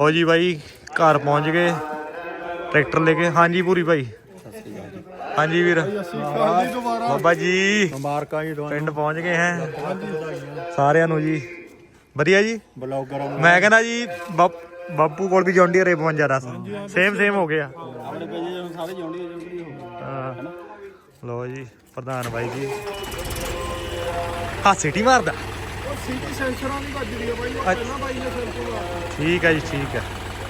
ਹੋ ਜੀ ਬਾਈ, ਘਰ ਪਹੁੰਚ ਗਏ। ਟਰੈਕਟਰ ਲੈ ਕੇ। ਹਾਂਜੀ ਪੂਰੀ ਭਾਈ ਹਾਂਜੀ ਵੀਰ। ਬਾਬਾ ਜੀ। ਮੁਬਾਰਕਾਂ ਜੀ ਤੁਹਾਨੂੰ ਪਿੰਡ ਪਹੁੰਚ ਗਏ ਹੈ। ਸਾਰਿਆਂ ਨੂੰ ਜੀ। ਵਧੀਆ ਜੀ। ਬਲੌਗਰਾਂ ਨੂੰ ਮੈਂ ਕਹਿੰਦਾ ਜੀ, ਬਾਪੂ ਕੋਲ ਵੀ ਜੌਂਡੀ ਰੇ 52 ਦਾ ਸੇਮ ਸੇਮ ਹੋ ਗਿਆ ਆਪਣੇ ਪੇਜੇ ਸਾਰੇ ਜੌਂਡੀ ਜੌਂਡੀ ਹੋ। ਗਏ ਹਾਂ। ਜੀ, ਪ੍ਰਧਾਨ ਬਾਈ ਜੀ। ਹਾਂ ਸਿਟੀ ਮਾਰਦਾ। ਸੀਟੀ ਸੈਂਸਰਾਂ ਦੀ ਵੱਜਦੀ ਆ ਬਾਈ ਉਹ ਪਹਿਲਾਂ ਬਾਈ ਨੇ ਸੈਂਸਰ ਲਾਇਆ ਠੀਕ ਹੈ ਜੀ ਠੀਕ ਹੈ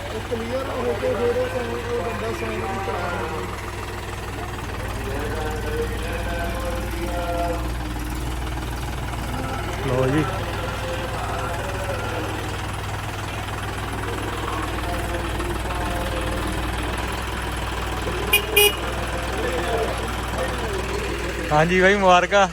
ਉਹ ਕਲੀਅਰ ਹੋ ਕੇ ਫਿਰ ਉਹ ਸਾਨੂੰ ਉਹ ਬੰਦਾ ਸਾਈਨ ਵੀ ਕਰਾ ਦਿੰਦਾ ਲਓ ਜੀ। ਹਾਂਜੀ ਭਾਈ ਮੁਬਾਰਕਾਂ।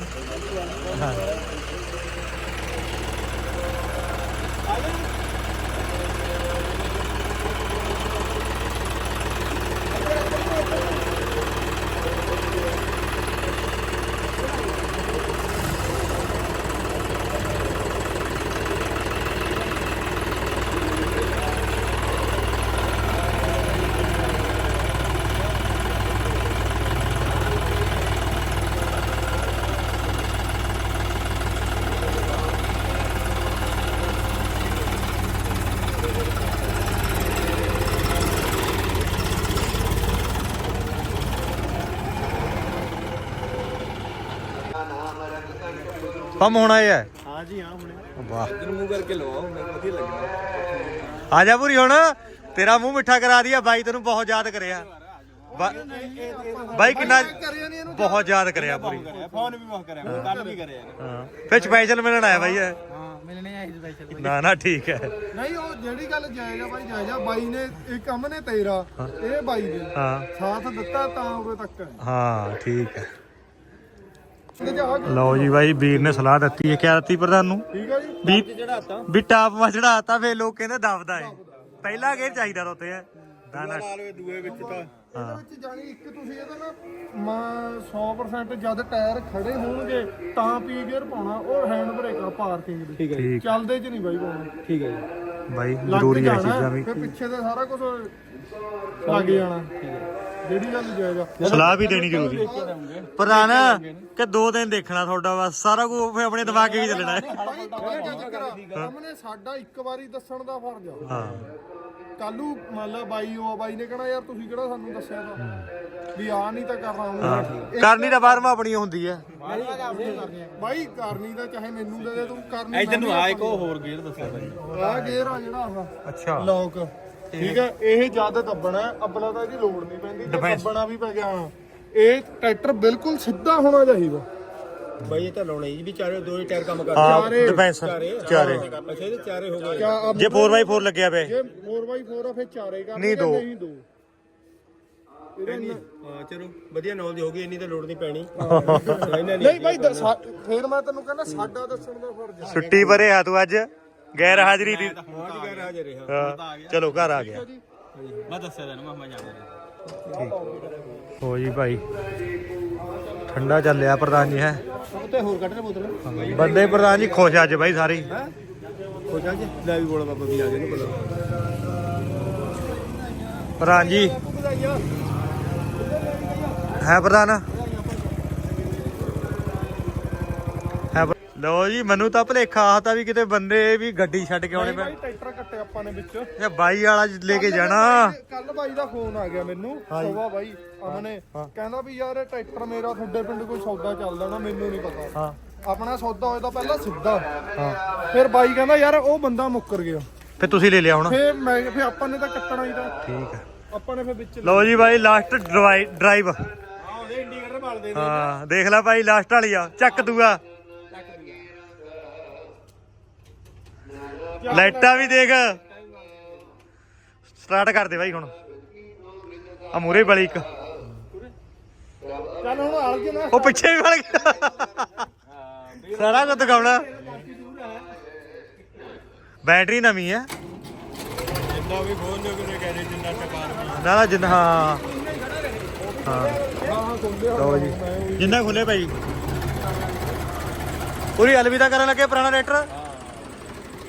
ਪੰਮ ਹੋਣਾ ਇਹ ਹੈ। ਹਾਂ ਜੀ ਹਾਂ ਹੁਣੇ। ਵਾਹ। ਦਿਨ ਮੂੰਹ ਕਰਕੇ ਲਵਾਓ ਮੈਨੂੰ ਵਧੀਆ ਲੱਗਣਾ ਆ ਜਾ ਪੂਰੀ ਹੁਣ। ਤੇਰਾ ਮੂੰਹ ਮਿੱਠਾ ਕਰਾ ਦਿਆ ਬਾਈ ਤੈਨੂੰ ਬਹੁਤ ਯਾਦ ਕਰਿਆ। ਬਾਈ ਕਿੰਨਾ ਬਹੁਤ ਯਾਦ ਕਰਿਆ ਪੂਰੀ ਫੋਨ ਵੀ ਬਹੁਤ ਕਰਿਆ। ਮੈਂ ਕੱਲ ਵੀ ਕਰਿਆ। ਹਾਂ। ਫਿਰ ਸਪੈਸ਼ਲ ਮਿਲਣ ਆਇਆ ਬਾਈ ਹਾਂ ਮਿਲਣੇ ਆਏ ਸਪੈਸ਼ਲ ਨਾ ਨਾ ਠੀਕ ਹੈ। ਨਹੀਂ ਉਹ ਜਿਹੜੀ ਗੱਲ ਜਾਇਜ਼ ਬਾਈ ਜਾਇਜ਼ ਬਾਈ ਨੇ ਇਹ ਕੰਮ ਨੇ ਤੇਰਾ ਇਹ ਬਾਈ ਦੇ ਹਾਂ। ਸਾਥ ਦਿੱਤਾ ਤਾਂ ਉਰੇ ਤੱਕ। ਹੈ ਠੀਕ ਹੈ। ਲਓ ਜੀ ਬਾਈ ਵੀਰ ਨੇ ਸਲਾਹ ਦਿੱਤੀ ਹੈ। ਕਿਆ ਦਿੱਤੀ ਪ੍ਰਧਾਨ ਨੂੰ? ਠੀਕ ਆ ਜੀ। ਵੀ ਚੜਾਤਾ ਵੀ ਟਾਪ ਮਾ ਚੜਾਤਾ ਫੇ ਲੋਕ ਕਹਿੰਦੇ ਦਬਦਾ ਏ। ਪਹਿਲਾ ਗੇਰ ਚਾਹੀਦਾ ਤਾਂ ਉੱਤੇ ਹੈ। ਲਾਲਵੇ ਦੂਏ ਵਿੱਚ ਤਾਂ। ਇਹਦੇ ਵਿੱਚ ਜਾਣੀ ਇੱਕ ਤੁਸੀਂ ਇਹਦਾ ਨਾ ਮੈਂ 100% ਜਦ ਟਾਇਰ ਖੜੇ ਹੋਣਗੇ ਤਾਂ ਪੀ ਗੇਅਰ ਪਾਉਣਾ ਉਹ ਹੈਂਡ ਬ੍ਰੇਕ ਆ ਪਾਰਕਿੰਗ ਦੀ। ਠੀਕ ਹੈ ਚੱਲਦੇ ਚ ਨਹੀਂ ਬਾਈ ਪਾਉਣਾ। ਠੀਕ ਹੈ ਜੀ। ਬਾਈ ਲੱਗ ਜ਼ਰੂਰੀ ਹੈ ਜਾਣਾ, ਚੀਜ਼ਾਂ ਵੀ। ਫਿਰ ਪਿੱਛੇ ਤੇ ਸਾਰਾ ਕੁਝ ਲੱਗ ਜਾਣਾ। ਜਿਹੜੀ ਗੱਲ ਜਾਏਗਾ ਸਲਾਹ ਵੀ ਦੇਣੀ ਜ਼ਰੂਰੀ। ਪ੍ਰਧਾਨ ਕਿ ਦੋ ਦਿਨ ਦੇਖਣਾ ਤੁਹਾਡਾ ਬਸ ਸਾਰਾ ਕੁਝ ਫੇ ਆਪਣੇ ਦਿਮਾਗ 'ਚ ਹੀ ਚੱਲਣਾ ਹੈ ਸਾਹਮਣੇ ਸਾਡਾ ਇੱਕ ਵਾਰੀ ਦੱਸਣ ਦਾ ਫਰਜ਼ ਆ ਹਾਂ ਕੱਲੂ ਮੰਨ ਲਾ ਬਾਈ ਉਹ ਆ, ਬਾਈ ਨੇ ਕਹਣਾ ਯਾਰ ਤੁਸੀਂ ਕਿਹੜਾ ਸਾਨੂੰ ਦੱਸਿਆ ਤਾਂ ਵੀ ਆ ਨਹੀਂ ਤਾਂ ਕਰਨਾ ਹਾਂ ਹੁੰਦਾ ਕਰਨੀ ਤਾਂ ਬਾਰਵਾਂ ਆਪਣੀ ਹੁੰਦੀ ਹੈ ਬਾਈ ਕਰਨੀ ਤਾਂ ਚਾਹੇ ਮੈਨੂੰ ਦੇ ਦੇ ਤੂੰ ਕਰਨੀ ਇਧਰ ਨੂੰ ਆ ਇੱਕ ਹੋਰ ਗੇਅਰ ਦੱਸਿਆ ਬਾਈ ਆ ਗੇਅਰ ਆ ਜਿਹੜਾ ਆਹ ਅੱਛਾ ਲੋਕ ਠੀਕ ਹੈ ਇਹ ਜਦ ਦੱਬਣਾ ਹੈ, ਅੱਬਲਾ ਤਾਂ ਇਹਦੀ ਲੋੜ ਨਹੀਂ ਪੈਂਦੀ ਜੇ Defense। ਦੱਬਣਾ ਵੀ ਪੈ ਗਿਆ ਹਾਂ। ਇਹ ਟਰੈਕਟਰ ਬਿਲਕੁਲ ਸਿੱਧਾ ਹੋਣਾ ਚਾਹੀਦਾ। ਬਾਈ ਇਹ ਤਾਂ ਲਾਉਣੇ ਜੀ ਵੀ ਚਾਰੇ ਦੋ ਹੀ ਟਾਇਰ ਕੰਮ ਹਾਂ ਚਾਰੇ। ਡਿਫੈਂਸ ਚਾਰੇ। ਅੱਛਾ ਇਹਦੇ ਚਾਰੇ ਹੋ ਗਏ। ਕਿਆ ਅਬ- ਜੇ 4x4 ਲੱਗਿਆ ਵੇ। ਜੇ 4x4 ਆ ਫਿਰ ਚਾਰੇ ਕਰ ਨਹੀਂ, ਦੋ। ਨਹੀਂ ਦੋ? ਇਹਦਾ ਇੰਨਾ- ਹਾਂ ਚਲੋ ਵਧੀਆ ਨੌਲੇਜ ਹੋ ਗਈ ਇੰਨੀ ਤਾਂ ਲੋੜ ਨਹੀਂ ਪੈਣੀ। ਇਹਨਾਂ ਨਹੀਂ ਬਾਈ ਦੱਸਾ- ਫਿਰ ਮੈਂ ਤੈਨੂੰ ਕਹਿੰਦਾ ਸਾਡਾ ਦੱਸਣ ਦਾ ਫਰਜ਼ ਹੈ ਛੁੱਟੀ ਪਰੇ ਆ ਤੂੰ ਅੱਜ। ਗੈਰ ਹਾਜ਼ਰੀ ਦੀ ਰਿਹਾ ਹਾਂ, ਚਲੋ ਘਰ ਆ ਗਿਆ। ਮੈਂ ਦੱਸਿਆ ਤੈਨੂੰ ਮੈਂ ਜਾਣਾ ਹੋ ਜੀ ਭਾਈ। ਠੰਡਾ ਚੱਲਿਆ ਪ੍ਰਧਾਨ ਜੀ ਹੈ? ਉੱਤੇ ਹੋਰ ਕੱਢ ਲੈ ਬੋਤਲ। ਬੰਦੇ ਪ੍ਰਧਾਨ ਜੀ ਖੁਸ਼ ਅੱਜ ਬਾਈ ਸਾਰੇ। ਹੀ। ਹੋ ਜਾ ਜੀ। ਲੈ ਵੀ ਬੋਲ ਬਾਬਾ ਵੀ ਆ ਗਏ ਨੂੰ ਪ੍ਰਧਾਨ ਜੀ। ਹੈ ਪ੍ਰਧਾਨ ਹੈ ਪ੍ਰ- ਲਓ ਜੀ ਮੈਨੂੰ ਤਾਂ ਭਲੇਖਾ ਆਤਾ ਵੀ ਕਿਤੇ ਬੰਦੇ ਵੀ ਗੱਡੀ ਛੱਡ ਕੇ ਆਉਣੇ ਬਾਈ ਪੈ ਟਰੈਕਟਰ ਕੱਟੇ ਆਪਾਂ ਨੇ ਵਿੱਚ। ਬਾਈ ਵਾਲਾ ਲੈ ਕੇ ਜਾਣਾ। ਕੱਲ ਬਾਈ ਦਾ ਫੋਨ ਆ ਗਿਆ ਮੈਨੂੰ ਸਵਾ ਬਾਈ ਅਮਨੇ। ਕਹਿੰਦਾ ਵੀ ਯਾਰ ਟਰੈਕਟਰ ਮੇਰਾ ਤੁਹਾਡੇ ਪਿੰਡ ਕੋਈ ਸੌਦਾ ਚੱਲਦਾ ਨਾ ਮੈਨੂੰ ਨਹੀਂ ਪਤਾ। ਹਾਂ। ਆਪਣਾ ਸੌਦਾ ਹੋਇਆ ਤਾਂ ਪਹਿਲਾਂ ਸਿੱਧਾ। ਫਿਰ ਬਾਈ ਕਹਿੰਦਾ ਯਾਰ ਉਹ ਬੰਦਾ ਮੁੱਕਰ ਗਿਆ। ਫੇ ਤੁਸੀਂ ਲੈ ਲਿਆ ਹੁਣ। ਫਿਰ ਮੈਂ ਫਿਰ ਆਪਾਂ ਨੇ ਤਾਂ ਕੱਟਣਾ ਹੀ ਤਾਂ। ਠੀਕ ਹੈ ਆਪਾਂ ਨੇ ਫਿਰ ਵਿੱਚ ਲਓ ਜੀ ਬਾਈ ਲਾਸਟ ਡਰਾਈਵ ਹਾਂ ਉਹਦੇ ਇੰਡੀਕੇਟਰ ਬਾਲ ਦੇ ਹਾਂ ਦੇਖ ਲੈ ਭਾਈ ਲਾਸਟ ਵਾਲੀ ਆ। ਚੱਕ ਦੂਆ। ਲਾਈਟਾਂ ਵੀ ਦੇਖ। ਸਟਾਰਟ ਕਰ ਦੇ ਬਾਈ ਹੁਣ। ਆ ਮੂਰੇ ਬਲੀ ਇੱਕ। ਚੱਲ ਹੁਣ ਆਲ ਜੀ ਨਾ। ਉਹ ਪਿੱਛੇ ਵੀ ਵੜ ਗਿਆ। ਸਾਰਾ ਕੁਝ ਦਿਖਾਉਣਾ। ਬੈਟਰੀ ਨਵੀਂ ਹੈ। ਜਿੰਨਾ ਵੀ ਫੋਨ ਜੋ ਕਿਨੇ ਕਹਿੰਦੇ ਜਿੰਨਾ ਟਪਾਰ ਵੀ ਨਾ ਨਾ ਜਿੰਨਾ ਹਾਂ। ਹਾਂ। ਹਾਂ ਖੁੱਲੇ ਲਓ ਜੀ। ਜਿੰਨਾ ਖੁੱਲੇ ਭਾਈ। ਪੂਰੀ ਅਲਵਿਦਾ ਕਰਨ ਲੱਗੇ ਪੁਰਾਣਾ ਰੈਟਰ।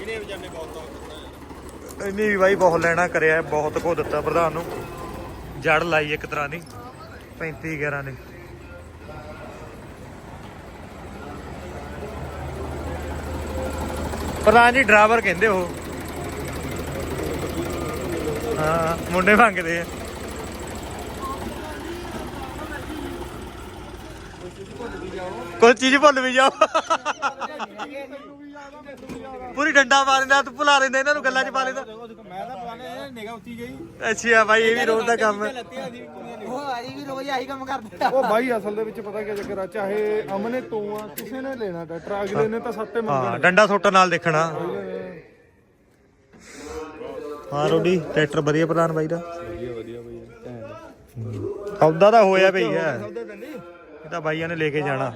ਇਹਨੇ ਵਿਚਾਰੇ ਬਹੁਤ ਤੌਰ ਇੰਨੀ ਵੀ ਬਾਈ ਬਹੁਤ ਲੈਣਾ ਕਰਿਆ ਬਹੁਤ ਕੋ ਦਿੱਤਾ ਪ੍ਰਧਾਨ ਨੂੰ ਜੜ ਲਾਈ ਇੱਕ ਤਰ੍ਹਾਂ ਦੀ 35 11 ਨੇ ਪ੍ਰਧਾਨ ਜੀ ਡਰਾਈਵਰ ਕਹਿੰਦੇ ਉਹ ਹਾਂ ਮੁੰਡੇ ਮੰਗਦੇ ਆ ਕੋਈ ਚੀਜ਼ ਭੁੱਲ ਵੀ ਜਾਓ ਪੂਰੀ ਡੰਡਾ ਮਾਰ ਦਿੰਦਾ ਤੂੰ ਭੁਲਾ ਲੈਂਦਾ ਇਹਨਾਂ ਨੂੰ ਗੱਲਾਂ 'ਚ ਪਾ ਲੈਂਦਾ। ਮੈਂ ਤਾਂ ਪਾਣੇ ਨਿਗਾ ਉੱਤੀ ਗਈ। ਅੱਛਾ ਬਾਈ ਇਹ ਵੀ ਰੋਜ਼ ਦਾ ਕੰਮ ਹੈ। ਉਹ ਆਰੀ ਵੀ ਰੋਜ਼ ਆਹੀ ਕੰਮ ਕਰਦੇ ਆ। ਉਹ ਬਾਈ ਅਸਲ ਦੇ ਵਿੱਚ ਪਤਾ ਕੀ ਚੱਕਰ ਆ ਚਾਹੇ ਅਮਨੇ ਤੋਂ ਆ ਕਿਸੇ ਨੇ ਲੈਣਾ ਟਰੈਕਟਰ ਅਗਲੇ ਨੇ ਤਾਂ ਸੱਤੇ ਹਾਂ ਮੰਗਣੇ ਡੰਡਾ ਸੁੱਟ ਨਾਲ ਦੇਖਣਾ। ਹਾਂ ਰੋਡੀ ਟਰੈਕਟਰ ਵਧੀਆ ਪ੍ਰਧਾਨ ਬਾਈ ਦਾ। ਵਧੀਆ ਵਧੀਆ ਬਈ ਸੌਦਾ ਤਾਂ ਹੋਇਆ ਪਈ ਹੈ ਇਹ ਤਾਂ ਬਾਈਆਂ ਨੇ ਲੈ ਕੇ ਜਾਣਾ।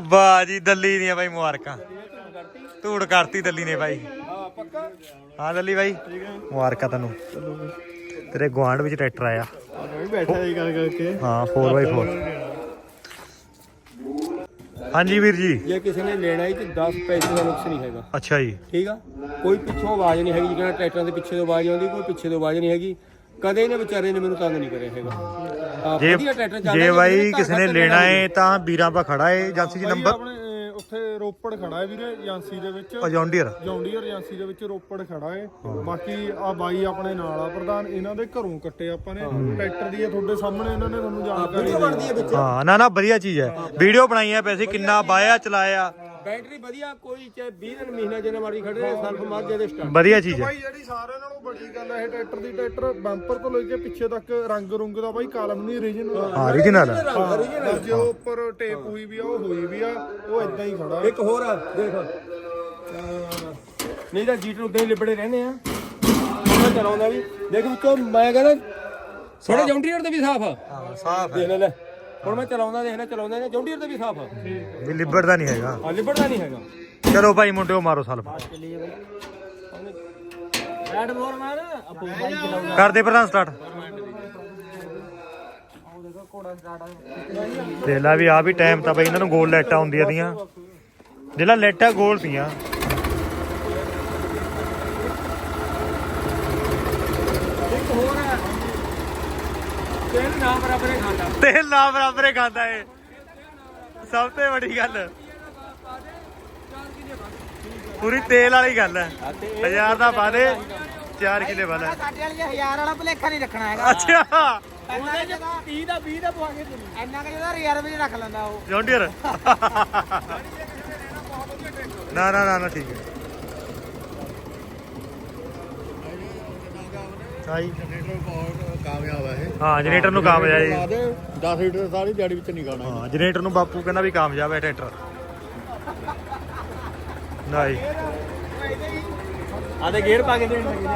ਵਾਹ ਜੀ ਦੱਲੀ ਦੀਆਂ ਬਾਈ ਮੁਬਾਰਕਾਂ। ਧੂੜ ਕਰਤੀ ਦੱਲੀ ਨੇ ਬਾਈ। ਹਾਂ ਪੱਕਾ ਹਾਂ ਦੱਲੀ ਬਾਈ ਮੁਬਾਰਕਾਂ ਤੈਨੂੰ। ਤੇਰੇ ਗਵਾਂਢ ਵਿੱਚ ਟਰੈਕਟਰ ਆਇਆ। ਮੈਂ ਬੈਠਾ ਹੀ ਗੱਲ ਕਰਕੇ ਹਾਂ 4x4 ਹਾਂਜੀ ਵੀਰ ਜੀ। ਜੇ ਕਿਸੇ ਨੇ ਲੈਣਾ ਹੀ ਤੇ 10 ਪੈਸੇ ਦਾ ਨੁਕਸ ਨਹੀਂ ਹੈਗਾ। ਅੱਛਾ ਜੀ। ਠੀਕ ਆ? ਕੋਈ ਪਿੱਛੋਂ ਆਵਾਜ਼ ਨਹੀਂ ਹੈਗੀ ਜਿਹੜਾ ਟਰੈਕਟਰਾਂ ਦੇ ਪਿੱਛੇ ਤੋਂ ਆਵਾਜ਼ ਆਉਂਦੀ ਕੋਈ ਪਿੱਛੇ ਤੋਂ ਆਵਾਜ਼ ਨਹੀਂ ਹੈਗੀ। ਕਦੇ ਇਹਨੇ ਵਿਚਾਰੇ ਨੇ ਮੈਨੂੰ ਤੰਗ ਨਹੀਂ ਕਰਿਆ ਹੈਗਾ। ਜੇ ਵਧੀਆ ਟਰੈਕਟਰ ਚੱਲਦਾ ਜੇ ਬਾਈ ਕਿਸੇ ਨੇ ਲੈਣਾ ਏ ਤਾਂ ਵੀਰਾਂ ਪਾ ਖੜਾ ਏ ਏਜੰਸੀ ਜੀ ਨੰਬਰ ਆਪਣੇ ਅਹ, ਉੱਥੇ ਰੋਪੜ ਖੜਾ ਹੈ ਵੀਰੇ ਏਜੰਸੀ ਦੇ ਵਿੱਚ। ਅਜੌਂਡੀਅਰ ਜੌਂਡੀਅਰ। ਏਜੰਸੀ ਦੇ ਵਿੱਚ ਰੋਪੜ ਖੜਾ ਹੈ ਬਾਕੀ ਆ ਬਾਈ ਆਪਣੇ ਨਾਲ ਆ ਪ੍ਰਧਾਨ ਇਹਨਾਂ ਦੇ ਘਰੋਂ ਕੱਟੇ ਆਪਾਂ ਨੇ। ਟਰੈਕਟਰ ਦੀ ਇਹ ਤੁਹਾਡੇ ਸਾਹਮਣੇ ਇਹਨਾਂ ਨੇ ਤੁਹਾਨੂੰ ਜਾਣਕਾਰੀ ਬਣਦੀ ਹੈ ਵਿੱਚ। ਹਾਂ ਨਾ ਨਾ ਵਧੀਆ ਚੀਜ਼ ਹੈ। ਵੀਡੀਓ ਬਣਾਈ ਹੈ ਪੈਸੇ ਕਿੰਨਾ ਬਾਇਆ ਚਲਾਇਆ। ਬੈਟਰੀ ਵਧੀਆ ਕੋਈ ਚਾਹੇ 20 ਦਿਨ ਮਹੀਨਾ ਜਿੰਨਾ ਮਰਜ਼ੀ ਖੜੇ ਰਹੇ ਸਲਫ ਮਾਰ ਦੇ ਦੇ ਸਟਾਰਟ ਵਧੀਆ ਚੀਜ਼ ਹੈ। ਬਾਈ ਜਿਹੜੀ ਸਾਰਿਆਂ ਨਾਲੋਂ ਵੱਡੀ ਗੱਲ ਹੈ ਇਹ ਟਰੈਕਟਰ ਦੀ ਟਰੈਕਟਰ ਬੰਪਰ ਤੋਂ ਲੈ ਕੇ ਪਿੱਛੇ ਤੱਕ ਰੰਗ ਰੁੰਗ ਦਾ ਬਾਈ ਕਾਲਮ ਨਹੀਂ ਰੀਜਨਲ ਹਾਂ original ਹੈ। ਜੋ ਉੱਪਰ ਟੇਪ ਹੋਈ ਵੀ ਆ ਉਹ ਹੋਈ ਵੀ ਆ ਉਹ ਇਦਾਂ ਹੀ ਖੜਾ। ਇੱਕ ਹੋਰ ਆ ਦੇਖ। ਅਹ ਨਹੀਂ ਤਾਂ ਜੀਟਰ ਉਦਾਂ ਹੀ ਲਿਬੜੇ ਰਹਿੰਦੇ ਆ। ਮੈਂ ਚਲਾਉਂਦਾ ਵੀ। ਦੇਖ ਵਿੱਚੋਂ ਮੈਂ ਕਹਿੰਦਾ ਥੋੜੇ ਜੌਂਡੀਅਰ ਤੇ ਵੀ ਸਾਫ਼ ਆ। ਹਾਂ ਸਾਫ਼ ਦੇਖ ਲੈ ਲੈ। ਹੁਣ ਮੈਂ ਚਲਾਉਂਦਾ ਦੇਖ ਲੈ ਚਲਾਉਂਦਾ ਨੇ। ਜੌਂਡੀਅਰ ਤੇ ਵੀ ਸਾਫ਼ ਵੀ ਲਿਬੜਦਾ ਨਹੀਂ ਹੈਗਾ। ਆ ਲਿਬੜਦਾ ਨਹੀਂ ਹੈਗਾ। ਚਲੋ ਭਾਈ ਮੁੰਡਿਓ ਮਾਰੋ ਸਲਫ। ਰੈਡ ਮੋਰ। ਮਾਰ ਆਪੋ ਬਾਈ ਚਲਾਉਂਦਾ। ਕਰਦੇ ਪ੍ਰਧਾਨ ਸਟਾਰਟ ਦੇਖੋ ਲੈ ਵੀ ਆ ਵੀ ਟਾਈਮ ਤਾਂ ਬਈ ਇਹਨਾਂ ਨੂੰ ਗੋਲ ਲਾਈਟਾਂ ਹੁੰਦੀਆਂ ਦੀਆਂ। ਜਿਹੜਾ ਲਾਈਟਾਂ ਗੋਲ ਤੀਆਂ ਇੱਕ ਹੋਰ ਆ ਤੇਲ ਨਾ ਬਰਾਬਰ ਹੀ ਖਾਂਦਾ। ਤੇਲ ਨਾ ਬਰਾਬਰੇ ਖਾਂਦਾ ਏ ਸਭ ਤੋਂ ਵੱਡੀ ਗੱਲ। ਪੂਰੀ ਤੇਲ ਵਾਲੀ ਗੱਲ ਹੈ। ਹਜ਼ਾਰ ਦਾ ਪਾ ਦੇ 4 ਕਿਲੇ ਵਾਲਾ ਸਾਡੇ ਵਾਲੀ ਹਜ਼ਾਰ ਵਾਲਾ ਭਲੇਖਾ ਨਹੀਂ ਰੱਖਣਾ ਹੈਗਾ। ਅੱਛਾ। ਉਹਦੇ ਚ 30 ਦਾ 20 ਦਾ ਪਵਾ ਕੇ ਇੰਨਾ ਕਿ ਜਿਹਦਾ ਰਿਜ਼ਰਵ ਵਿੱਚ ਰੱਖ ਲੈਂਦਾ ਉਹ। ਜੌਂਡੀਅਰ। ਨਾ ਨਾ ਨਾ ਨਾ ਠੀਕ ਹੈ। ਸਾਈ। ਕਾਮਯਾਬ ਹੈ ਹਾਂ ਜਨਰੇਟਰ ਨੂੰ ਕਾਮਯਾਬ ਹੈ ਜੀ 10 ਲੀਟਰ ਸਾਰੀ ਦਿਹਾੜੀ ਵਿੱਚ ਨਹੀਂ ਗਾਣਾ ਹਾਂ ਜਨਰੇਟਰ ਨੂੰ ਬਾਪੂ ਕਹਿੰਦਾ ਵੀ ਕਾਮਯਾਬ ਹੈ ਟਰੈਕਟਰ। ਨਹੀਂ ਆਦੇ ਗੇਅਰ ਪਾ ਕੇ ਦੇਣ ਲੱਗੇ।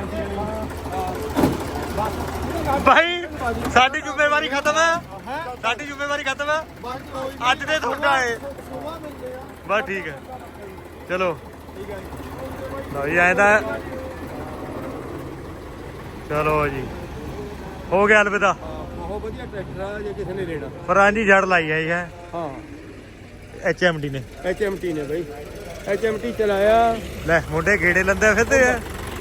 ਭਾਈ ਸਾਡੀ ਜ਼ਿੰਮੇਵਾਰੀ ਖਤਮ ਹੈ ਸਾਡੀ ਜ਼ਿੰਮੇਵਾਰੀ ਖਤਮ ਹੈ ਅੱਜ ਦੇ ਤੁਹਾਡਾ ਏ। ਬਸ ਠੀਕ ਹੈ ਚਲੋ। ਲਓ ਜੀ ਐਂ ਤਾਂ ਚਲੋ ਜੀ। ਹੋ ਗਿਆ ਅਲਵਿਦਾ। ਬਹੁਤ ਵਧੀਆ ਟਰੈਕਟਰ ਆ ਜੇ ਕਿਸੇ ਨੇ ਲੈਣਾ। ਫਰਾਂਜੀ ਜੜ ਲਾਈ ਹੈ। ਹੈ। ਹਾਂ ਐਚਐਮਡੀ ਨੇ। ਐਚਐਮਟੀ ਨੇ ਬਈ। ਐਚਐਮਟੀ ਚਲਾਇਆ। ਲੈ ਮੁੰਡੇ ਗੇੜੇ ਲੰਦੇ ਫਿਰਦੇ ਆ।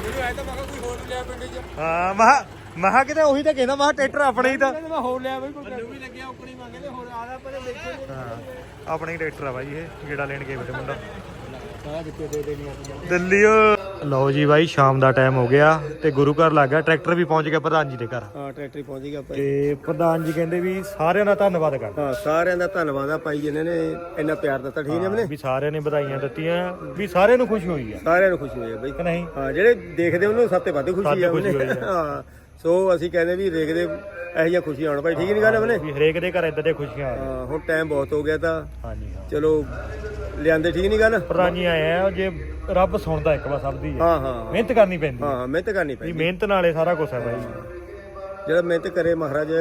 ਮੈਨੂੰ ਐ ਤਾਂ ਮਗਾ ਕੋਈ ਹੋਰ ਵੀ ਲਿਆ ਪਿੰਡ 'ਚ। ਹਾਂ ਮਹਾ ਮਹਾ ਕਿਤੇ ਉਹੀ ਤਾਂ ਕਹਿੰਦਾ ਮਹਾ ਟਰੈਕਟਰ ਆਪਣੇ ਹੀ ਤਾਂ। ਮੈਂ ਹੋਰ ਲਿਆ ਬਈ ਕੋਈ ਮੈਨੂੰ ਵੀ ਲੱਗਿਆ ਉਕਣੀ ਮੰਗਦੇ ਹੋਰ ਆਦਾ ਪਰ ਦੇਖੇ ਹਾਂ ਆਪਣੇ ਹੀ ਟਰੈਕਟਰ ਆ ਬਾਈ ਇਹ ਗੇੜਾ ਲੈਣ ਗਏ ਬੇਟੇ ਮੁੰਡਾ। ਸਾਰਾ ਕਿੱਥੇ ਦੇ ਦੇਣੀ ਆ। ਦਿੱਲੀਓ ਲਓ ਜੀ ਬਾਈ ਸ਼ਾਮ ਦਾ ਟਾਈਮ ਹੋ ਗਿਆ ਤੇ ਗੁਰੂ ਘਰ ਲੱਗ ਗਿਆ। ਟਰੈਕਟਰ ਵੀ ਪਹੁੰਚ ਗਿਆ ਪ੍ਰਧਾਨ ਜੀ ਦੇ ਘਰ। ਹਾਂ ਟਰੈਕਟਰ ਹੀ ਪਹੁੰਚ ਗਿਆ ਭਾਈ। ਤੇ ਪ੍ਰਧਾਨ ਜੀ ਕਹਿੰਦੇ ਵੀ ਸਾਰਿਆਂ ਦਾ ਧੰਨਵਾਦ ਕਰਦੇ ਹਾਂ ਸਾਰਿਆਂ ਦਾ ਧੰਨਵਾਦ ਆ ਭਾਈ ਜਿਨ੍ਹਾਂ ਨੇ ਇੰਨਾ ਪਿਆਰ ਦਿੱਤਾ। ਠੀਕ ਨੇ ਆਪਣੇ ਵੀ ਸਾਰਿਆਂ ਨੇ ਵਧਾਈਆਂ ਦਿੱਤੀਆਂ ਵੀ ਸਾਰਿਆਂ ਨੂੰ ਖੁਸ਼ੀ ਹੋਈ ਆ। ਸਾਰਿਆਂ ਨੂੰ ਖੁਸ਼ੀ ਹੋਈ ਹੈ ਬਈ। ਕਿ ਨਹੀਂ? ਹਾਂ ਜਿਹੜੇ ਦੇਖਦੇ ਉਹਨੂੰ ਸਭ ਤੋਂ ਵੱਧ ਖੁਸ਼ੀ ਆ ਉਹਨੇ। ਆ। ਹਾਂ ਸੋ ਅਸੀਂ ਕਹਿੰਦੇ ਵੀ ਦੇਖਦੇ ਇਹੋ ਜਿਹੀਆਂ ਖੁਸ਼ੀਆਂ ਆਉਣ ਭਾਈ ਠੀਕ ਨਹੀਂ ਗੱਲ ਵੀ ਹਰੇਕ ਦੇ ਘਰ ਇਦਾਂ ਦੀਆਂ ਖੁਸ਼ੀਆਂ ਆ। ਹਾਂ ਹੁਣ ਟਾਈਮ ਬਹੁਤ ਹੋ ਗਿਆ ਤਾਂ। ਹਾਂਜੀ ਹਾਂ। ਚਲੋ ਲਿਆਂਦੇ ਠੀਕ ਨਹੀਂ ਗੱਲ? ਪ੍ਰਧਾਨ ਜੀ ਆਏ ਆ ਜੇ ਰੱਬ ਸੁਣਦਾ ਇੱਕ ਵਾਰ ਸਭ ਦੀ। ਹਾਂ ਹਾਂ ਮਿਹਨਤ ਕਰਨੀ ਪੈਂਦੀ। ਹਾਂ ਮਿਹਨਤ ਕਰਨੀ ਵੀ ਪੈਂਦੀ। ਮਿਹਨਤ ਨਾਲੇ ਸਾਰਾ ਕੁਝ ਹੈ ਬਾਈ। ਜਿਹੜਾ ਮਿਹਨਤ ਕਰੇ ਮਹਾਰਾਜ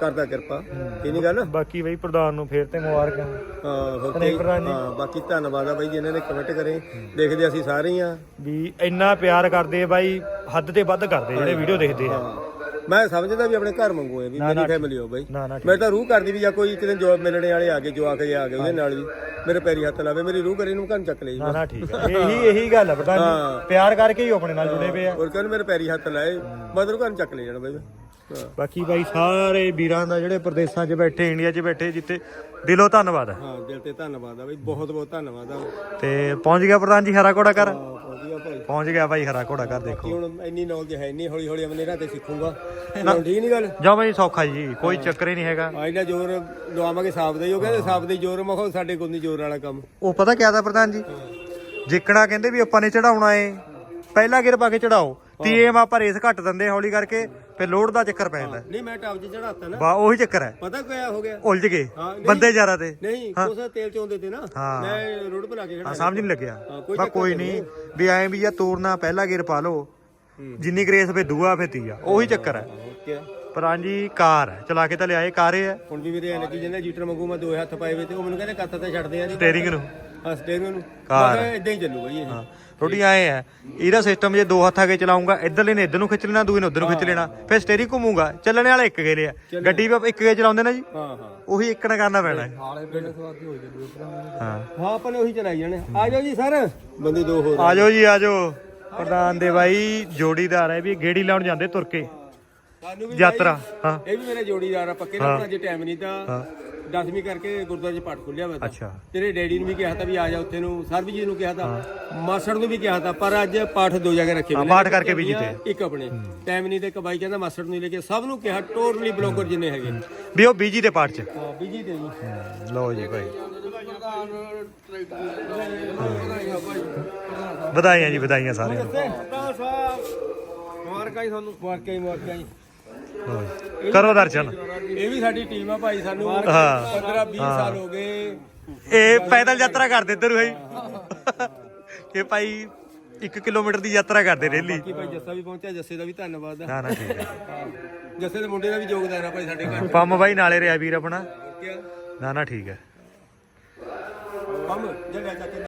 ਕਰਦਾ ਕਿਰਪਾ। ਠੀਕ ਨਹੀਂ ਗੱਲ? ਬਾਕੀ ਬਈ ਪ੍ਰਧਾਨ ਨੂੰ ਫੇਰ ਤੇ ਮੁਬਾਰਕਾਂ। ਹਾਂ ਹੋਰ ਪ੍ਰਧਾਨ ਜੀ। ਹਾਂ ਬਾਕੀ ਧੰਨਵਾਦ ਆ ਬਾਈ ਜਿਨ੍ਹਾਂ ਨੇ ਕਮੈਂਟ ਕਰੇ। ਦੇਖਦੇ ਅਸੀਂ ਸਾਰੇ ਹੀ ਆ ਵੀ ਇੰਨਾ ਪਿਆਰ ਕਰਦੇ ਆ ਬਾਈ ਹੱਦ ਤੇ ਵੱਧ ਕਰਦੇ ਜਿਹੜੇ ਵੀਡੀਓ ਦੇਖਦੇ ਆ। ਹਾਂ। ਮੈਂ ਸਮਝਦਾ ਵੀ ਆਪਣੇ ਘਰ ਮੰਗੋ ਇਹ ਵੀ ਨਾ, ਮੇਰੀ ਨਾ, ਫੈਮਿਲੀ ਹੋ ਬਈ। ਨਾ, ਨਾ, ਮੈਂ ਤਾਂ ਰੂਹ ਕਰਦੀ ਵੀ ਜਾਂ ਕੋਈ ਇੱਕ ਦਿਨ ਜੋਬ ਮਿਲਣੇ ਵਾਲੇ ਆ ਗਏ ਜਵਾਕ ਜੇ ਆ ਗਏ ਉਹਦੇ ਨਾਲ ਵੀ। ਮੇਰੇ ਪੈਰੀ ਹੱਥ ਲਾਵੇ ਮੇਰੀ ਰੂਹ ਕਰੇ ਨੂੰ ਕੰਨ ਚੱਕ ਲਈ ਨਾ ਨਾ ਠੀਕ ਹੈ। ਇਹੀ ਇਹੀ ਗੱਲ ਹੈ ਪਤਾ ਹਾਂ। ਪਿਆਰ ਕਰਕੇ ਹੀ ਉਹ ਆਪਣੇ ਨਾਲ ਜੁੜੇ ਪਏ ਆ। ਹੋਰ ਕਹਿੰਦੇ ਮੇਰੇ ਪੈਰੀ ਹੱਥ ਲਾਏ ਮਦਰ ਕੰਨ ਚੱਕ ਲੈ ਜਾਣਾ ਬਈ। ਹਾਂ। ਬਾਕੀ ਬਾਈ ਸਾਰੇ ਵੀਰਾਂ ਦਾ ਜਿਹੜੇ ਪ੍ਰਦੇਸ਼ਾਂ 'ਚ ਬੈਠੇ ਇੰਡੀਆ 'ਚ ਬੈਠੇ ਜਿੱਤੇ ਦਿਲੋਂ ਧੰਨਵਾਦ ਹੈ ਹਾਂ ਦਿਲ ਤੇ ਧੰਨਵਾਦ ਆ ਬਈ ਬਹੁਤ ਬਹੁਤ ਧੰਨਵਾਦ ਆ। ਤੇ ਪਹੁੰਚ ਗਿਆ ਪ੍ਰਧਾਨ ਜੀ ਹਰਾ ਘੋੜਾ ਕਰ। ਪਹੁੰਚ ਗਿਆ ਭਾਈ ਹਰਾ ਘੋੜਾ ਕਰ ਕਿ ਦੇਖੋ। ਹੁਣ ਇੰਨੀ ਨੌਲੇਜ ਹੈ ਨਹੀਂ ਹੌਲੀ ਹੌਲੀ ਰਾਹ ਤੇ ਸਿੱਖੂਗਾ। ਹੁਣ ਠੀਕ ਨਹੀਂ ਗੱਲ? ਜਾ ਭਾਈ ਸੌਖਾ ਜੀ ਕੋਈ ਚੱਕਰ ਹੀ ਨਹੀਂ ਹੈਗਾ। ਆ ਇਹਦਾ ਜ਼ੋਰ ਲਵਾਵਾਂਗੇ ਸਾਫ਼ ਦਾ ਹੀ ਉਹ ਕਹਿੰਦੇ ਸਾਫ਼ ਦੇ ਜ਼ੋਰ ਮਖੋ ਸਾਡੇ ਕੋਲ ਨਹੀਂ ਜ਼ੋਰ ਵਾਲਾ ਕੰਮ। ਉਹ ਪਤਾ ਕਿਆ ਦਾ ਪ੍ਰਧਾਨ ਜੀ? ਜਿੱਕਣਾ ਕਹਿੰਦੇ ਵੀ ਆਪਾਂ ਨੇ ਚੜਾਉਣਾ ਏ। ਪਹਿਲਾ ਗਿਰ ਪਾ ਕੇ ਚੜਾਓ ਤੀਏਮ ਆਪਾਂ ਰੇਸ ਘੱਟ ਦਿੰਦੇ ਹੌਲੀ ਕਰਕੇ ਫਿਰ ਲੋਡ ਦਾ ਚੱਕਰ ਪੈ ਜਾਂਦਾ। ਨਹੀਂ ਮੈਂ ਟਾਪ 'ਚ ਚੜਾਤਾ ਨਾ। ਬਾ ਉਹੀ ਚੱਕਰ ਹੈ। ਪਤਾ ਕਿਆ ਹੋ ਗਿਆ? ਉਲਝ ਗਏ। ਹਾਂ। ਬੰਦੇ ਜ਼ਿਆਦਾ ਤੇ। ਨਹੀਂ ਕੁਛ ਤੇਲ ਚੋਂਦੇ ਤੇ ਨਾ। ਹਾਂ। ਮੈਂ ਰੋਡ ਲਾ ਕੇ ਖੜਾ ਹਾਂ ਸਮਝ ਨਹੀਂ ਲੱਗਿਆ। ਹਾਂ, ਕੋਈ ਬਾ ਕੋਈ ਨਹੀਂ ਵੀ ਐਂ ਵੀ ਜਾਂ ਤੋੜਨਾ ਪਹਿਲਾ ਗਿਰ ਪਾ ਲਓ। ਜਿੰਨੀ ਗਰੇਸ ਫੇ ਦੂਆ ਫੇ ਤੀਆ। ਉਹੀ ਚੱਕਰ ਹੈ। ਪਰ ਜੀ ਕਾਰ ਹੈ। ਚਲਾ ਕੇ ਤਾਂ ਲਿਆਏ ਕਾਰ ਹੈ। ਹੁਣ ਵੀ ਮੇਰੇ ਐਨਰਜੀ ਜਿਹਨੇ ਜੀਟਰ ਮੰਗੂ ਮੈਂ ਦੋ ਹੱਥ ਪਾਏ ਵੇ ਤੇ ਉਹ ਮੈਨੂੰ ਕਹਿੰਦੇ ਕੱਤ ਤੇ ਛੱਡਦੇ ਆ ਜੀ। ਸਟੀਅਰਿੰਗ ਨੂੰ। ਹਾਂ ਸਟੇਰਿੰਗ ਨੂੰ। ਕਾਰ। ਇਦਾਂ ਹੀ ਚੱਲੂ ਬਈ ਇਹ। ਰੋਟੀ ਆਏ ਹੈ ਇਹਦਾ ਸਿਸਟਮ ਜੇ ਦੋ ਹੱਥ ਆ ਕੇ ਚਲਾਉਂਗਾ ਇੱਧਰਲੇ ਨੇ ਇੱਧਰ ਨੂੰ ਖਿੱਚ ਲੈਣਾ ਦੂਏ ਨੇ ਉੱਧਰ ਨੂੰ ਖਿੱਚ ਲੈਣਾ ਫਿਰ ਸਟੀਅਰਿੰਗ ਘੁੰਮੂਗਾ। ਚੱਲਣੇ ਵਾਲਾ ਇੱਕ ਗੇਰੇ ਆ। ਗੱਡੀ ਵੀ ਇੱਕ ਗੇ ਚਲਾਉਂਦੇ ਨਾ ਜੀ। ਹਾਂ ਹਾਂ। ਉਹੀ ਇੱਕ ਨਾ ਕਰਨਾ ਪੈਣਾ। ਹੈ। ਹੋ। ਆਪਾਂ ਨੇ ਉਹੀ ਚਲਾਈ ਜਾਣੇ। ਆ ਜਾਓ ਜੀ ਸਰ। ਬੰਦੇ ਦੋ ਹੋਰ ਆ। ਜਾਓ ਜੀ ਆ ਜਾਓ। ਪ੍ਰਧਾਨ ਦੇ ਬਾਈ ਜੋੜੀਦਾਰ ਹੈ ਵੀ ਗੇੜੀ ਲਾਉਣ ਜਾਂਦੇ ਤੁਰ ਕੇ। ਯਾਤਰਾ ਹਾਂ। ਇਹ ਵੀ ਮੇਰੇ ਜੋੜੀਦਾਰ ਆ ਪੱਕੇ ਨਾ ਅੱਜ ਟਾਈਮ ਨਹੀਂ ਤਾਂ। ਹਾਂ। 10ਵੀਂ ਕਰਕੇ ਗੁਰਦੁਆਰੇ 'ਚ ਪਾਠ ਖੁੱਲਿਆ ਵਾ ਤਾਂ। ਅੱਛਾ। ਤੇਰੇ ਡੈਡੀ ਨੂੰ ਵੀ ਕਿਹਾ ਤਾਂ ਵੀ ਆ ਜਾ ਉੱਥੇ ਨੂੰ ਸਰਬਜੀਤ ਜੀ ਨੂੰ ਕਿਹਾ ਤਾਂ ਮਾਸੜ ਨੂੰ ਵੀ ਕਿਹਾ ਤਾਂ ਪਰ ਅੱਜ ਪਾਠ ਦੋ ਜਗ੍ਹਾ ਰੱਖੇ ਹੋਏ ਨੇ। ਪਾਠ ਕਰਕੇ ਵੀ ਜਿੱਤੇ। ਇੱਕ ਆਪਣੇ। ਟਾਈਮ ਨਹੀਂ ਤੇ ਇੱਕ ਬਾਈ ਕਹਿੰਦਾ ਮਾਸੜ ਨੂੰ ਹੀ ਲੈ ਕੇ ਸਭ ਨੂੰ ਕਿਹਾ ਟੋਟਲੀ ਬਲੌਗਰ ਜਿੰਨੇ ਹੈਗੇ। ਵੀ ਉਹ ਬੀਜੀ ਦੇ ਪਾਠ ਚ? ਹਾਂ ਬੀਜੀ ਤੇ ਜੀ। ਲਓ ਜੀ ਭਾਈ। ਵਧਾਈਆਂ ਜੀ ਵਧਾਈਆਂ ਸਾਰਿਆਂ ਨੂੰ। ਮੁਬਾਰਕਾਂ ਹੀ ਤੁਹਾਨੂੰ। ਮੁਬਾਰਕਾਂ ਹੀ ਮੁਬਾਰਕਾਂ ਜੀ। ਕਰੋ ਦਰਸ਼ਨ। ਇਹ ਵੀ ਸਾਡੀ ਟੀਮ ਆ ਭਾਈ ਸਾਨੂੰ ਹਾਂ। 15 20 ਸਾਲ ਹੋ ਗਏ। ਇਹ ਪੈਦਲ ਯਾਤਰਾ ਕਰਦੇ ਇੱਧਰ ਨੂੰ ਇਹ ਭਾਈ 1 ਕਿਲੋਮੀਟਰ ਦੀ ਯਾਤਰਾ ਕਰਦੇ ਰੇਲੀ। ਕੀ ਭਾਈ ਜੱਸਾ ਵੀ ਪਹੁੰਚਿਆ ਜੱਸੇ ਦਾ ਵੀ ਧੰਨਵਾਦ ਆ। ਨਾ ਨਾ ਠੀਕ ਹੈ। ਜੱਸੇ ਦੇ ਮੁੰਡੇ ਦਾ ਵੀ ਯੋਗਦਾਨ ਆ ਭਾਈ ਸਾਡੇ ਘਰ। ਪੰਮ ਬਾਈ ਨਾਲੇ ਰਿਹਾ ਵੀਰ ਆਪਣਾ। ਕਿਆ? ਨਾ ਨਾ ਠੀਕ ਹੈ ਪੰਮ ਜਗਾ ਚੱਕ